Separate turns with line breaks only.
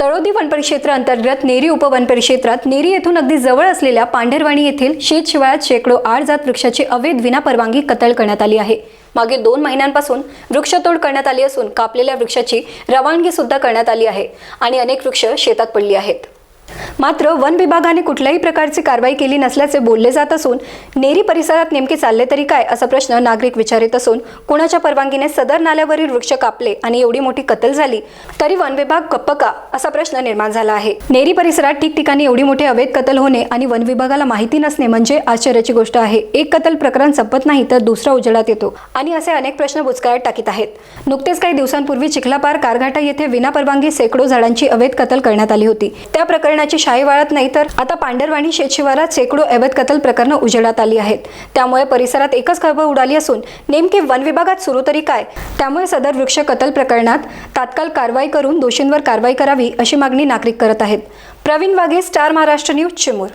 तळोदी वनपरिक्षेत्र अंतर्गत नेरी उपवनपरिक्षेत्रात नेरी येथून अगदी जवळ असलेल्या पांढरवाणी येथील शेतशिवाळ्यात शेकडो आड जात वृक्षाची अवैध विनापरवानगी कत्तल करण्यात आली आहे. मागील दोन महिन्यांपासून वृक्षतोड करण्यात आली असून कापलेल्या वृक्षाची रवानगी सुद्धा करण्यात आली आहे आणि अनेक वृक्ष शेतात पडली आहेत. मात्र वन विभागाने कुठल्याही प्रकारची कारवाई केली नसल्याचे बोलले जात असून नेरी परिसरात नेमके चालले तरी काय असा प्रश्न नागरिक विचारित असून कुणाच्या परवानगीने सदर नाल्यावरील वृक्ष कापले आणि एवढी मोठी कत्तल झाली तरी वन विभाग गप्प का असा प्रश्न निर्माण झाला आहे. नेरी परिसरात ठिकठिकाणी एवढी मोठी अवैध कत्तल होणे आणि वन विभागाला माहिती नसणे म्हणजे आश्चर्याची गोष्ट आहे. एक कत्तल प्रकरण संपत नाही तर दुसरा उजेडात येतो. आणि असे अनेक प्रश्न बुचकळ्यात टाकीत आहेत. नुकतेच काही दिवसांपूर्वी चिखलापार कारघाटा येथे विनापरवानगी शेकडो झाडांची अवैध कत्तल करण्यात आली होती. त्या प्रकरणाची शाही वाळत नाही तर आता पांढरवाणी शेतशिवारात शेकडो अवैध कत्तल प्रकरणं उजेडात आली आहेत. त्यामुळे परिसरात एकच खळबळ उडाली असून नेमके वन विभागात सुरू तरी काय? त्यामुळे सदर वृक्ष कत्तल प्रकरणात तात्काळ कारवाई करून दोषींवर कारवाई करावी अशी मागणी नागरिक करत आहेत. Praveen Waghe star Maharashtra news Chimur.